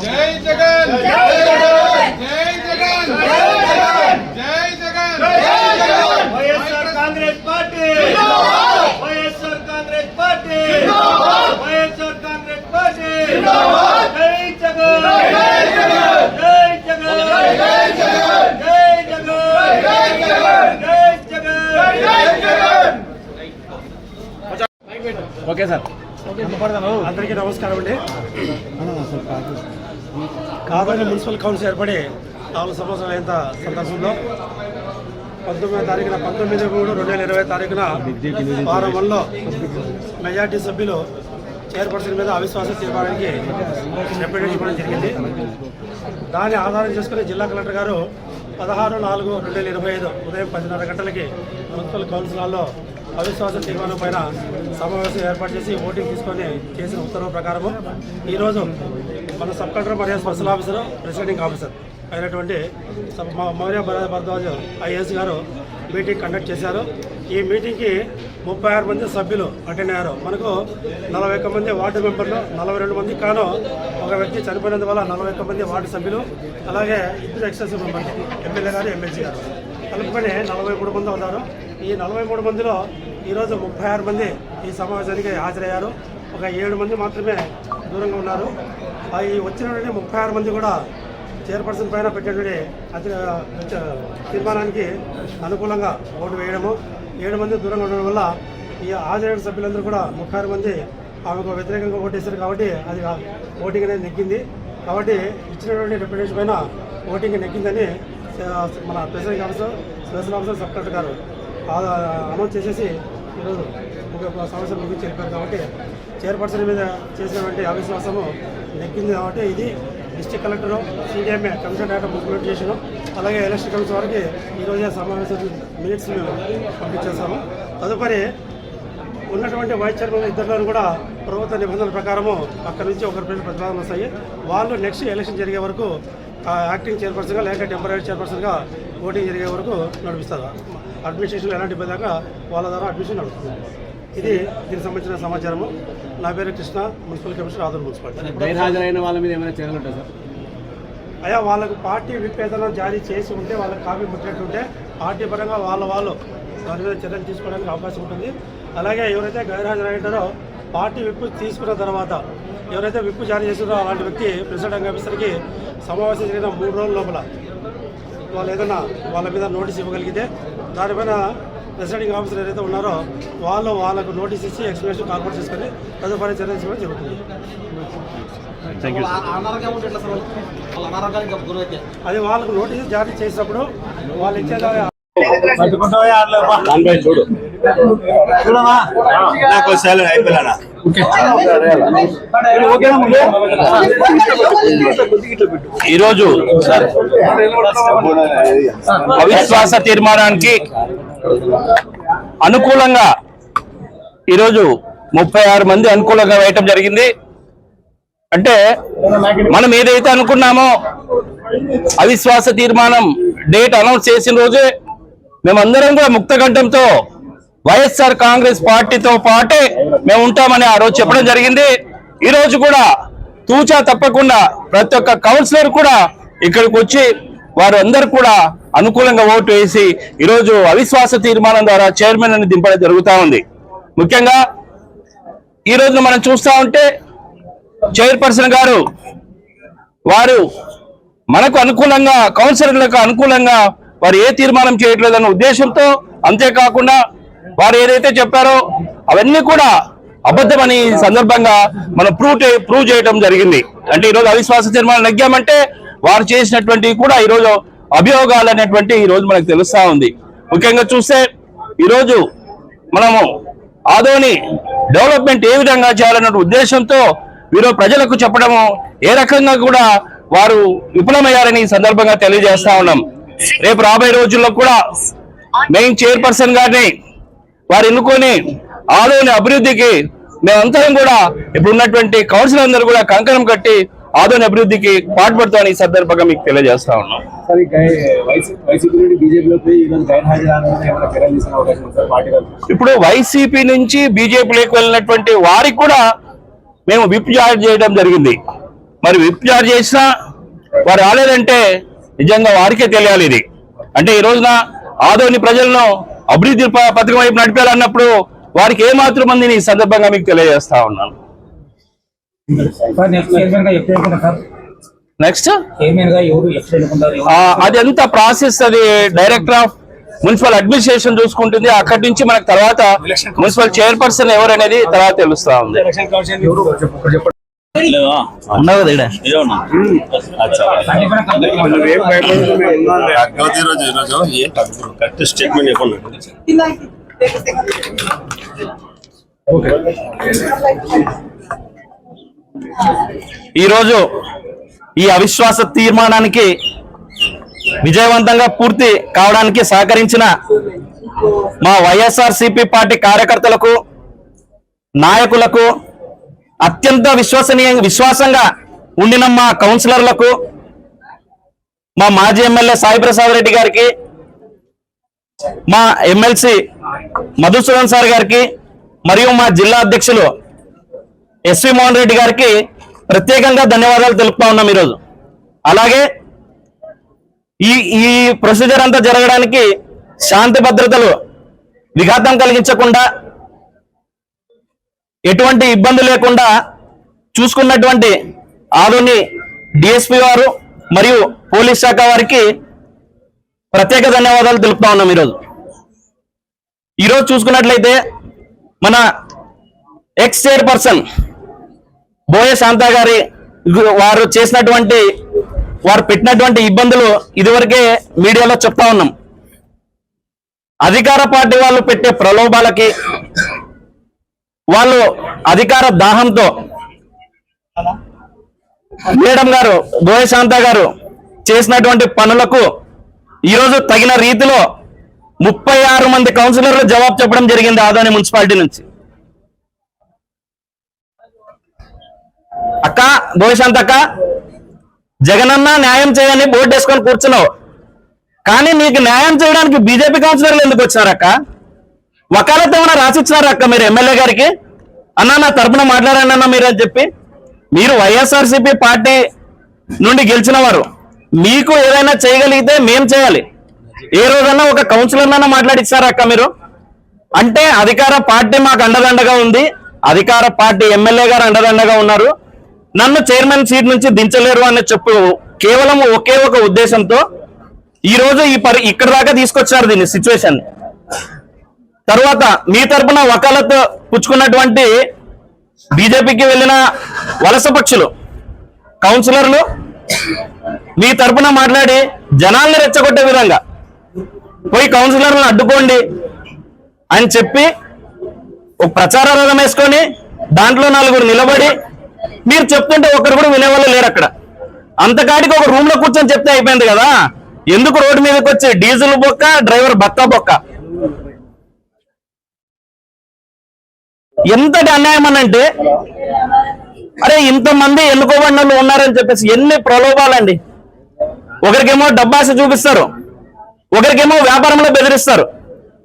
जय जगन जय जगन जय जगन जय जगन जय Jagan YSR Congress party YSR Congress party YSR Congress party जय जगन जय जगन जय जगन जय जगन जय जगन जय जगन जय जगन जय जगन ओके सर అందరికీ నమస్కారం అండి. కాదని మున్సిపల్ కౌన్సిల్ ఏర్పడి నాలుగు సంవత్సరాలు అయిన సందర్భంలో పంతొమ్మిదో తారీఖున పంతొమ్మిది మూడు రెండు వేల ఇరవై తారీఖున వారం వన్లో మెజార్టీ సభ్యులు చైర్పర్సన్ మీద అవిశ్వాసం తీర్మానానికి రిప్రజెంట్ ఇవ్వడం జరిగింది. దాన్ని ఆధారం చేసుకుని జిల్లా కలెక్టర్ గారు పదహారు నాలుగు రెండు వేల ఇరవై ఐదు ఉదయం పదిన్నర గంటలకి మున్సిపల్ కౌన్సిల్ హాల్లో అవిశ్వాస తీర్మానం పైన సమావేశం ఏర్పాటు చేసి ఓటింగ్ తీసుకొని చేసిన ఉత్తర్వు ప్రకారము ఈరోజు మన సబ్ కలెక్టర్ మరియు స్పెషల్ ఆఫీసర్ ప్రెసిడెంటింగ్ ఆఫీసర్ అయినటువంటి మౌర్య భరత్ భరద్వాజ్ ఐఏఎస్ గారు మీటింగ్ కండక్ట్ చేశారు. ఈ మీటింగ్కి ముప్పై ఆరు మంది సభ్యులు అటెండ్ అయ్యారు. మనకు నలభై ఒక్క మంది వార్డు మెంబర్లు నలభై రెండు మంది కాను ఒక వ్యక్తి చనిపోయినందువల్ల నలభై ఒక్క మంది వార్డు సభ్యులు అలాగే ఇద్దరు ఎక్సెస్ మెంబర్స్ ఎమ్మెల్యే గారు ఎమ్మెల్సీ గారు. కలుపుకొని నలభై మూడు మంది ఉన్నారు. ఈ నలభై మూడు మందిలో ఈరోజు ముప్పై ఆరు మంది ఈ సమావేశానికి హాజరయ్యారు. ఒక ఏడు మంది మాత్రమే దూరంగా ఉన్నారు. ఈ వచ్చినటువంటి ముప్పై ఆరు మంది కూడా చైర్పర్సన్ పైన పెట్టినటువంటి తీర్మానానికి అనుకూలంగా ఓటు వేయడము. ఏడు మంది దూరంగా ఉండడం వల్ల ఈ హాజరైన సభ్యులందరూ కూడా ముప్పై ఆరు మంది ఆమెకు వ్యతిరేకంగా ఓటేశారు కాబట్టి అది ఓటింగ్ అనేది నెగ్గింది. కాబట్టి ఇచ్చినటువంటి రిప్రజెంటేషన్ పైన ఓటింగ్ నెగ్గిందని మన president officer special officer sub collector గారు ఆ- అనౌన్స్ చేసేసి ఈరోజు ఒక సమస్య ముగించి వెళ్ళిపోయారు కాబట్టి చైర్పర్సన్ మీద చేసినటువంటి అవిశ్వాసము నెగ్గింది కాబట్టి ఇది district collector CDMA commission data municipal చేసిన అలాగే ఎలక్షన్ కమిషన్ వారికి ఈరోజు సమావేశం మినిట్స్ మేము పంపించేస్తాము తదుపరి ఉన్నటువంటి వైస్ చైర్మన్ ఇద్దరిలో కూడా ప్రభుత్వ నిబంధనల ప్రకారము అక్కడ నుంచి ఒకరి పేరు ప్రతిపాదనలు వస్తాయి. వాళ్ళు నెక్స్ట్ ఎలక్షన్ జరిగే వరకు యాక్టింగ్ చైర్పర్సన్గా లేక టెంపరీ చైర్పర్సన్గా ఓటింగ్ జరిగే వరకు నడిపిస్తారు. అడ్మినిస్ట్రేషన్లో ఎలాంటి ఇబ్బంది వాళ్ళ ద్వారా అడ్మిషన్ నడుస్తుంది. ఇది దీనికి సంబంధించిన సమాచారము. నా పేరు Krishna municipal commissioner Aduru municipality. వాళ్ళ మీద ఏమైనా చర్యలు ఉంటాయి సార్? అయ్యా వాళ్ళకు పార్టీ విప్ ఏదైనా జారీ చేసి ఉంటే వాళ్ళకి కాపీ ముట్టినట్టుంటే పార్టీ పరంగా వాళ్ళ వాళ్ళు దాని మీద చర్యలు తీసుకోవడానికి అవకాశం ఉంటుంది. అలాగే ఎవరైతే గైర్హాజరైంటారో పార్టీ విప్ తీసుకున్న తర్వాత ఎవరైతే విప్ జారీ చేసిందో అలాంటి వ్యక్తి ప్రెసిడెంట్ ఆఫీసర్కి సమావేశం జరిగిన మూడు రోజుల లోపల వాళ్ళు ఏదైనా వాళ్ళ మీద నోటీస్ ఇవ్వగలిగితే దానిపైన ప్రెసిడెంటింగ్ ఆఫీసర్ ఏదైతే ఉన్నారో వాళ్ళు వాళ్ళకు నోటీస్ ఇచ్చి ఎక్స్ప్లెనేషన్ కార్పొరేట్ చేసుకొని తదుపరి చర్య తీసుకోవడం జరుగుతుంది. అది వాళ్ళకు నోటీస్ జారీ చేసినప్పుడు వాళ్ళు ఇచ్చేదాన్ని చూడు. నాకు సెలవు అయిపోయినా ఈరోజు అవిశ్వాస తీర్మానానికి అనుకూలంగా ఈరోజు ముప్పై ఆరు మంది అనుకూలంగా వేయటం జరిగింది. అంటే మనం ఏదైతే అనుకున్నామో అవిశ్వాస తీర్మానం డేట్ అనౌన్స్ చేసిన రోజే మేమందరం కూడా ముక్తకంఠంతో వైఎస్ఆర్ కాంగ్రెస్ పార్టీతో పాటే మేము ఉంటామని ఆ రోజు చెప్పడం జరిగింది. ఈ రోజు కూడా తూచా తప్పకుండా ప్రతి ఒక్క కౌన్సిలర్ కూడా ఇక్కడికి వచ్చి వారు అందరు కూడా అనుకూలంగా ఓటు వేసి ఈరోజు అవిశ్వాస తీర్మానం ద్వారా చైర్మన్ అని దింపడం జరుగుతూ ఉంది. ముఖ్యంగా ఈ రోజు మనం చూస్తూ ఉంటే చైర్పర్సన్ గారు వారు మనకు అనుకూలంగా కౌన్సిలర్లకు అనుకూలంగా వారు ఏ తీర్మానం చేయట్లేదన్న ఉద్దేశంతో అంతేకాకుండా వారు ఏదైతే చెప్పారో అవన్నీ కూడా అబద్ధమని సందర్భంగా మనం ప్రూవ్ ప్రూవ్ చేయడం జరిగింది. అంటే ఈరోజు అవిశ్వాస తీర్మానం నగ్గామంటే వారు చేసినటువంటి కూడా ఈరోజు అభియోగాలు అనేటువంటి ఈ రోజు మనకు తెలుస్తా ఉంది. ముఖ్యంగా చూస్తే ఈరోజు మనము ఆదోని డెవలప్మెంట్ ఏ విధంగా చేయాలన్న ఉద్దేశంతో వీరు ప్రజలకు చెప్పడము ఏ రకంగా కూడా వారు విఫలమయ్యారని ఈ సందర్భంగా తెలియజేస్తా ఉన్నాం. రేపు రాబోయే రోజుల్లో కూడా మెయిన్ చైర్పర్సన్ గారిని వారు ఎన్నుకొని ఆదోని అభివృద్ధికి మేమందరం కూడా ఇప్పుడు ఉన్నటువంటి కౌన్సిల్ అందరూ కూడా కంకణం కట్టి ఆదోని అభివృద్ధికి పాటుపడతామని ఈ సందర్భంగా మీకు తెలియజేస్తా ఉన్నాం. ఇప్పుడు వైసీపీ నుంచి బీజేపీలోకి వెళ్ళినటువంటి వారికి కూడా మేము విప్ జారీ చేయడం జరిగింది. మరి విప్ జారీ చేసినా వారు రాలేదంటే నిజంగా వారికే తెలియాలి ఇది. అంటే ఈ రోజున ఆదోని ప్రజలను అభివృద్ధి పథకం వైపు నడిపేయాలన్నప్పుడు వారికి ఏమాత్రం మందిని ఈ సందర్భంగా మీకు తెలియజేస్తా ఉన్నాను. నెక్స్ట్? అది ఎంత ప్రాసెస్ అది? డైరెక్టర్ ఆఫ్ మున్సిపల్ అడ్మినిస్ట్రేషన్ చూసుకుంటుంది. అక్కడి నుంచి మనకు తర్వాత మున్సిపల్ చైర్పర్సన్ ఎవరు అనేది తర్వాత తెలుస్తా ఉంది. ఈరోజు కరెక్ట్ స్టేట్మెంట్ ఈ అవిశ్వాస తీర్మానానికి విజయవంతంగా పూర్తి కావడానికి సహకరించిన మా వైఎస్ఆర్ పార్టీ కార్యకర్తలకు నాయకులకు అత్యంత విశ్వసనీయ విశ్వాసంగా ఉండిన మా కౌన్సిలర్లకు మా మాజీ ఎమ్మెల్యే సాయిప్రసాద్ రెడ్డి గారికి మా ఎమ్మెల్సీ మధుసూదన్ సార్ గారికి మరియు మా జిల్లా అధ్యక్షులు ఎస్వి మోహన్ రెడ్డి గారికి ప్రత్యేకంగా ధన్యవాదాలు తెలుపుతా ఉన్నాం ఈరోజు. అలాగే ఈ ఈ ప్రొసీజర్ అంతా జరగడానికి శాంతి భద్రతలు విఘాతం కలిగించకుండా ఎటువంటి ఇబ్బంది లేకుండా చూసుకున్నటువంటి ఆదోని డిఎస్పి వారు మరియు పోలీస్ శాఖ వారికి ప్రత్యేక ధన్యవాదాలు తెలుపుతా ఉన్నాం ఈరోజు. ఈరోజు చూసుకున్నట్లయితే మన ఎక్స్ చైర్పర్సన్ బోయ శాంత గారి వారు చేసినటువంటి వారు పెట్టినటువంటి ఇబ్బందులు ఇదివరకే మీడియాలో చెప్తా ఉన్నాం. అధికార పార్టీ వాళ్ళు పెట్టే ప్రలోభాలకి వాళ్ళు అధికార దాహంతో మేడం గారు బోయ శాంత గారు చేసినటువంటి పనులకు ఈరోజు తగిన రీతిలో ముప్పై ఆరు మంది కౌన్సిలర్లు జవాబు చెప్పడం జరిగింది ఆదోని మున్సిపాలిటీ నుంచి. అక్క భవిష్యంత్ అక్క జగనన్న న్యాయం చేయని బోర్డు వేసుకొని కూర్చున్నావు. కానీ నీకు న్యాయం చేయడానికి బీజేపీ కౌన్సిలర్లు ఎందుకు వచ్చారక్క? వకాలత్ ఏమైనా రాసిచ్చినారా అక్క మీరు ఎమ్మెల్యే గారికి? అన్న నా తరపున మాట్లాడండి అన్న మీరు అని చెప్పి. మీరు వైఎస్ఆర్సీపీ పార్టీ నుండి గెలిచిన వారు. మీకు ఏదైనా చేయగలిగితే మేం చేయాలి. ఏ రోజన్నా ఒక కౌన్సిలర్ మాట్లాడిచ్చారా అక్క మీరు? అంటే అధికార పార్టీ మాకు అండదండగా ఉంది. అధికార పార్టీ ఎమ్మెల్యే గారు అండదండగా ఉన్నారు. నన్ను చైర్మన్ సీట్ నుంచి దించలేరు అని చెప్పు కేవలం ఒకే ఒక ఉద్దేశంతో ఈ రోజు ఈ పరి ఇక్కడ దాకా తీసుకొచ్చారు దీన్ని సిచ్యువేషన్. తర్వాత మీ తరపున వకాలత్ పుచ్చుకున్నటువంటి బీజేపీకి వెళ్ళిన వలస పక్షులు కౌన్సిలర్లు మీ తరపున మాట్లాడి జనాల్ని రెచ్చగొట్టే విధంగా పోయి కౌన్సిలర్లను అడ్డుకోండి అని చెప్పి ఒక ప్రచార రథం వేసుకొని దాంట్లో నలుగురు నిలబడి మీరు చెప్తుంటే ఒకరు కూడా వినేవాళ్ళు లేరు అక్కడ. అంతకాడికి ఒక రూమ్లో కూర్చొని చెప్తే అయిపోయింది కదా. ఎందుకు రోడ్డు మీదకి వచ్చి డీజిల్ బొక్క డ్రైవర్ బత్తా బొక్క? ఎంతటి అన్యాయం అనంటే అరే ఇంతమంది ఎన్నుకోబడిన వాళ్ళు ఉన్నారని చెప్పేసి ఎన్ని ప్రలోభాలండి. ఒకరికేమో డబ్బాస చూపిస్తారు ఒకరికేమో వ్యాపారంలో బెదిరిస్తారు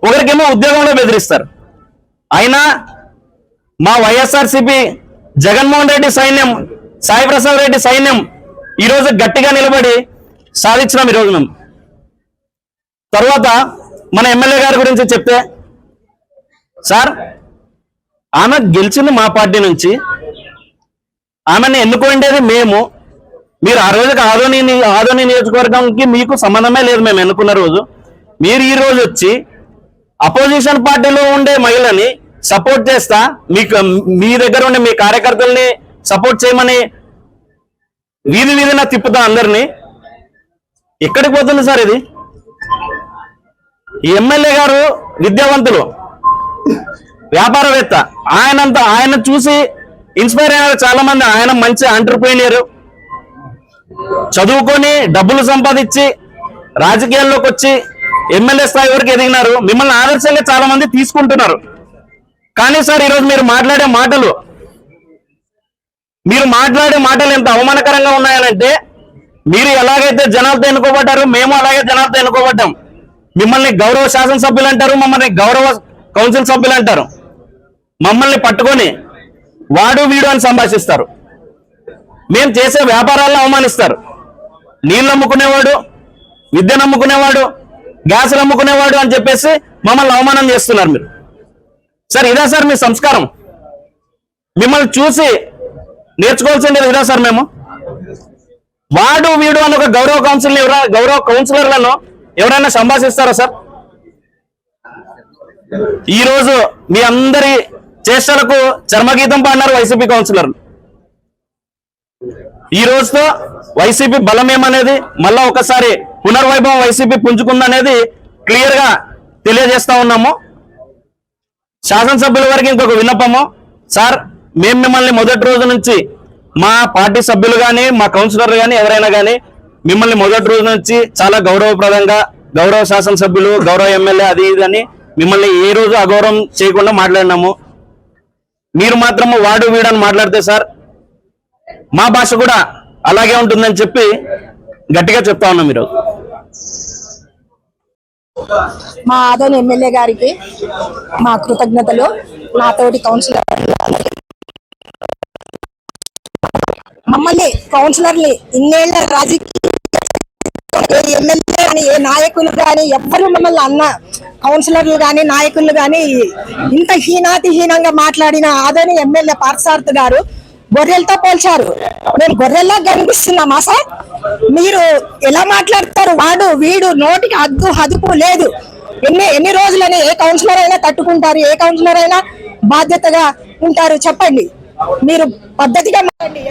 ఒకరికేమో ఉద్యోగంలో బెదిరిస్తారు. అయినా మా వైఎస్ఆర్సిపి జగన్మోహన్ రెడ్డి సైన్యం సాయి ప్రసాద్ రెడ్డి సైన్యం ఈరోజు గట్టిగా నిలబడి సాధించినాం ఈరోజు మేము. తర్వాత మన ఎమ్మెల్యే గారి గురించి చెప్తే సార్ ఆమె గెలిచింది మా పార్టీ నుంచి. ఆమెను ఎన్నుకోండేది మేము. మీరు ఆ రోజుకి ఆదోని ని- ఆదోని నియోజకవర్గంకి మీకు సంబంధమే లేదు మేము ఎన్నుకున్న రోజు. మీరు ఈ రోజు వచ్చి అపోజిషన్ పార్టీలో ఉండే మహిళని సపోర్ట్ చేస్తా మీకు మీ దగ్గర ఉండే మీ కార్యకర్తల్ని సపోర్ట్ చేయమని వీధి వీధిన తిప్పుతా అందరినీ. ఎక్కడికి పోతుంది సార్ ఇది? ఎమ్మెల్యే గారు విద్యావంతులు. వ్యాపారవేత్త. ఆయనంత ఆయన చూసి ఇన్స్పైర్ అయినారు చాలా మంది ఆయన మంచి ఎంటర్ప్రీనియర్ చదువుకొని డబ్బులు సంపాదించి రాజకీయాల్లోకి వచ్చి ఎమ్మెల్యే స్థాయి వరకు ఎదిగినారు. మిమ్మల్ని ఆదర్శంగా చాలా మంది తీసుకుంటున్నారు. కానీ సార్ ఈరోజు మీరు మాట్లాడే మాటలు మీరు మాట్లాడే మాటలు ఎంత అవమానకరంగా ఉన్నాయనంటే మీరు ఎలాగైతే జనాలతో ఎన్నుకోబడ్డారు మేము అలాగే జనాలతో ఎన్నుకోబడ్డాం. మిమ్మల్ని గౌరవ శాసనసభ్యులు అంటారు మమ్మల్ని గౌరవ కౌన్సిల్ సభ్యులు అంటారు. మమ్మల్ని పట్టుకొని వాడు వీడు అని సంభాషిస్తారు. మేము చేసే వ్యాపారాలను అవమానిస్తారు. నీళ్ళు అమ్ముకునేవాడు విద్యను అమ్ముకునేవాడు గ్యాసులు అమ్ముకునేవాడు అని చెప్పేసి మమ్మల్ని అవమానం చేస్తున్నారు మీరు. సార్ ఇదా సార్ మీ సంస్కారం? మిమ్మల్ని చూసి నేర్చుకోవాల్సింది ఇదా సార్ మేము? వాడు వీడు అని ఒక గౌరవ కౌన్సిల్ గౌరవ కౌన్సిలర్లను ఎవరైనా సంభాషిస్తారా సార్? ఈరోజు మీ అందరి చేష్టలకు చర్మగీతం పాడినారు వైసీపీ కౌన్సిలర్లు. ఈ రోజుతో వైసీపీ బలమేమనేది మళ్ళా ఒకసారి పునర్వైభవం వైసీపీ పుంజుకుందనేది క్లియర్గా తెలియజేస్తా ఉన్నాము. శాసనసభ్యుల వారికి ఇంకొక విన్నపము. సార్ మేము మిమ్మల్ని మొదటి రోజు నుంచి మా పార్టీ సభ్యులు కానీ మా కౌన్సిలర్ కానీ ఎవరైనా కానీ మిమ్మల్ని మొదటి రోజు నుంచి చాలా గౌరవప్రదంగా గౌరవ శాసనసభ్యులు గౌరవ ఎమ్మెల్యే అది ఇది అని మిమ్మల్ని ఏ రోజు అగౌరవం చేయకుండా మాట్లాడినాము. మీరు మాత్రము వాడు వీడని మాట్లాడితే సార్ మా భాష కూడా అలాగే ఉంటుందని చెప్పి గట్టిగా చెప్తా ఉన్నాం మీరు. మా ఆదోని ఎమ్మెల్యే గారికి మా కృతజ్ఞతలు. నాతోటి కౌన్సిలర్ మమ్మల్ని కౌన్సిలర్ని ఇన్నేళ్ళ రాజకీయ ఏ ఎమ్మెల్యే కానీ ఏ నాయకులు కానీ ఎవ్వరు మమ్మల్ని అన్న కౌన్సిలర్లు కానీ నాయకులు కానీ ఇంత హీనాతిహీనంగా మాట్లాడిన ఆదోని ఎమ్మెల్యే పార్సార్థ్ గారు గొర్రెలతో పోల్చారు. నేను గొర్రెల్లా కనిపిస్తున్నామా సార్? మీరు ఎలా మాట్లాడతారు? వాడు వీడు నోటికి అద్దు హదుపు లేదు. ఎన్ని ఎన్ని రోజులని ఏ కౌన్సిలర్ అయినా తట్టుకుంటారు ఏ కౌన్సిలర్ అయినా బాధ్యతగా ఉంటారు చెప్పండి. మీరు పద్ధతిగా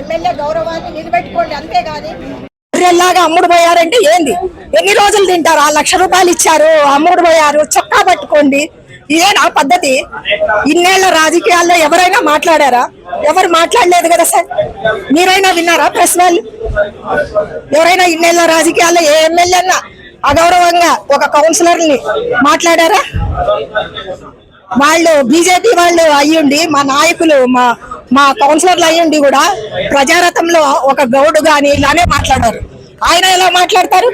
ఎమ్మెల్యే గౌరవాన్ని నిలబెట్టుకోండి అంతేగాని గొర్రెల్లాగా అమ్ముడు పోయారంటే ఏంది? ఎన్ని రోజులు తింటారు? ఆ లక్ష రూపాయలు ఇచ్చారు అమ్ముడు పోయారు చొక్కా పట్టుకోండి. ఇదే నా పద్ధతి? ఇన్నేళ్ళ రాజకీయాల్లో ఎవరైనా మాట్లాడారా? ఎవరు మాట్లాడలేదు కదా సార్? మీరైనా విన్నారా ప్రెస్ వాళ్ళు? ఎవరైనా ఇన్నేళ్ళ రాజకీయాల్లో ఏ ఎమ్మెల్యేనా అగౌరవంగా ఒక కౌన్సిలర్ని మాట్లాడారా? వాళ్ళు బీజేపీ వాళ్ళు అయ్యుండి మా నాయకులు మా మా కౌన్సిలర్లు అయ్యుండి కూడా ప్రజారథంలో ఒక గౌడు కానీ ఇలానే మాట్లాడారు. ఆయన ఎలా మాట్లాడతారు?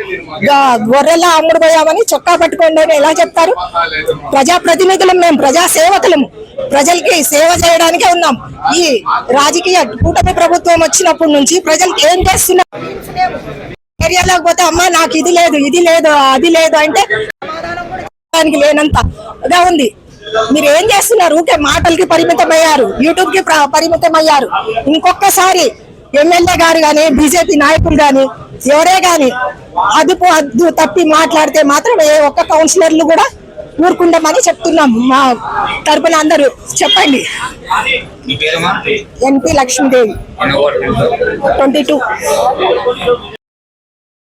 గొర్రెల్లా అమ్ముడు పోయామని చొక్కా పట్టుకోండి అని ఎలా చెప్తారు? ప్రజా ప్రతినిధులం మేము ప్రజా సేవకులము ప్రజలకి సేవ చేయడానికే ఉన్నాం. ఈ రాజకీయ కూటమి ప్రభుత్వం వచ్చినప్పటి నుంచి ప్రజలకి ఏం చేస్తున్నాం ఏరియాలోకి పోతే అమ్మా నాకు ఇది లేదు ఇది లేదు అది లేదు అంటే సమాధానం కూడా చెప్పడానికి లేనంత ఇదే ఉంది. మీరు ఏం చేస్తున్నారు? ఊకే మాటలకి పరిమితం అయ్యారు యూట్యూబ్కి ప్ర- పరిమితం అయ్యారు ఇంకొకసారి ఎమ్మెల్యే గారు గాని బీజేపీ నాయకులు గాని ఎవరే గాని అదుపు అద్దు తప్పి మాట్లాడితే మాత్రం ఏ ఒక్క కౌన్సిలర్లు కూడా ఊరుకుంటామని చెప్తున్నాం మా తరపున అందరూ. చెప్పండి. ఎన్పి లక్ష్మీదేవి. Twenty two.